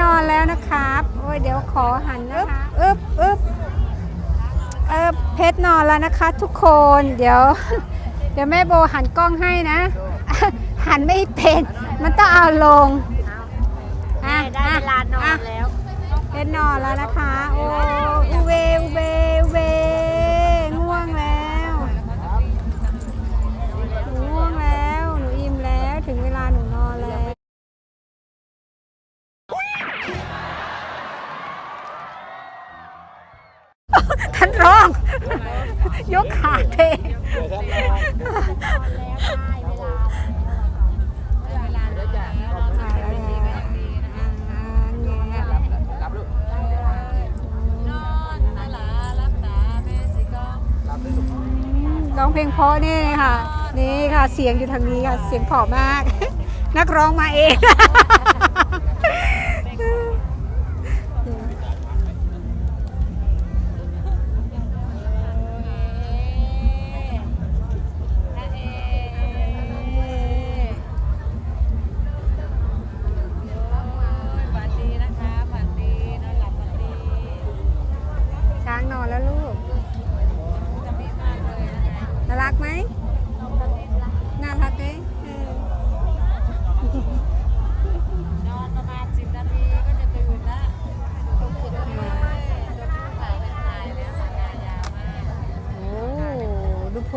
นอนแล้วนะครับ โอ้ยเดี๋ยวขอหันอึ๊บอึ๊บอึ๊บเออเพชรนอนแล้วนะคะทุกคน เดี๋ยว เดี๋ยวแม่โบหันกล้องให้นะ หันไม่เป็น มันต้องเอาลงอะได้เวลานอนแล้วเพชรนอนแล้วนะคะ โอ้อุเวอูเวอูเว ท่านร้อง ยกขาเทเดี๋ยวท่านรอรับลูกรับเลยลูกร้องเพลงเพราะนี่ค่ะ นี่ค่ะเสียงอยู่ทางนี้ค่ะ เสียงเพราะมาก นักร้องมาเอง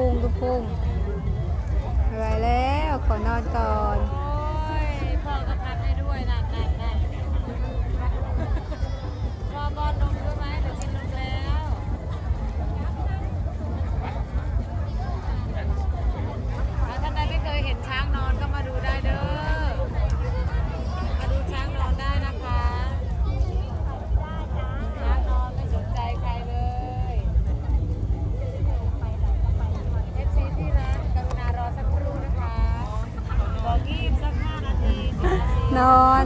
ดูพุงดูพุงไปแล้วขอนอนก่อน โอ้ยพ่อก็พักให้ด้วยนั่นนั่นนั่นพ่อป้อนนมด้วยไหมหรือกินนมแล้วถ้าท่านใดไม่เคยเห็นช้างนอนก็มาดูได้เด้อ มาดูช้างนอนได้นะคะช้างนอนไม่สนใจใครเลยเอฟซีที่รักกรุณารอสักครู่นะคะบอกยี่สักห้านาทีสิบ นาทีนอน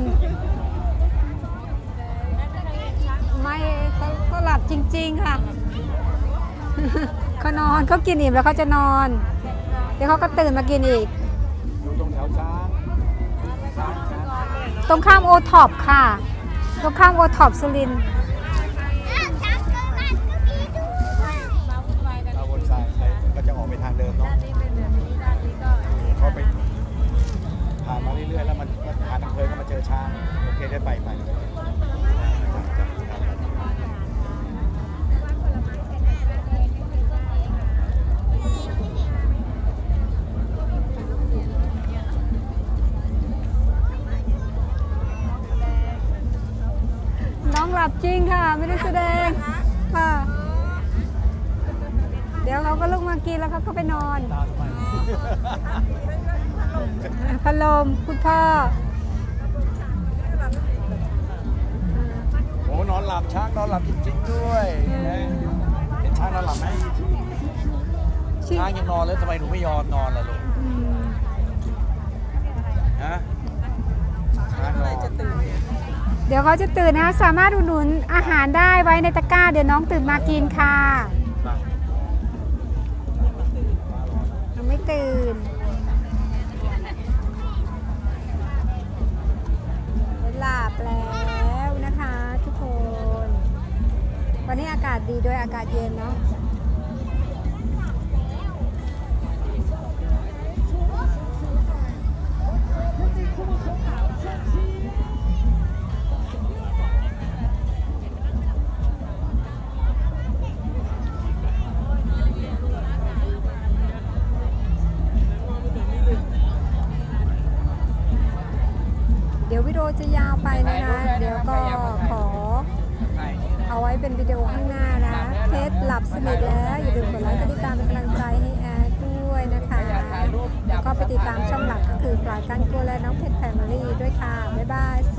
ไม่เขาเขาหลับจริง ๆ ค่ะเขานอนเขากินอิ่มแล้วเขาจะนอน เดี๋ยวเขาก็ตื่นมากินอีกอยู่ตรงแถวช้างช้างช้างตรงข้ามโอท็อปค่ะ ตรงข้ามโอท็อปสุรินทร์เราวนซ้ายไปก็จะออกไปทางเดิมเนาะเขาไปผ่านมาเรื่อยๆแล้วมันก็ผ่านอำเภอก็มาเจอช้างโอเคได้ไปไปน้องหลับจริงค่ะ ไม่ได้แสดงค่ะ เดี๋ยวเขาก็ลุกมากินแล้วเขาก็ไปนอน ตามไป พัดลมคุณพ่อนอนหลับช้าง นอนหลับจริงๆด้วยนะเห็นช้างนอนหลับไหมชื่อช้างยังนอนเลยทำไมหนูไม่ยอมนอนล่ะลูกอืมฮะช้างนอนเดี๋ยวเขาจะตื่นนะคะสามารถอุดหนุนอาหารได้ไว้ในตะกร้า เดี๋ยวน้องตื่นมากินค่ะมายังไม่ตื่นหลับแล้วนะคะ ทุกคน วันนี้อากาศดีด้วยอากาศเย็นเนาะ ไว้เป็นวิดีโอข้างหน้านะเพชรหลับสนิทแล้ว อย่าลืมกดไลค์กดติดตามเป็นกำลังใจให้แอดด้วยนะคะแล้วก็ไปติดตามช่องหลักก็คือปลายการกลัวและน้องเพชรแฟมิลี่ด้วยค่ะ บ๊ายบายสวัสดี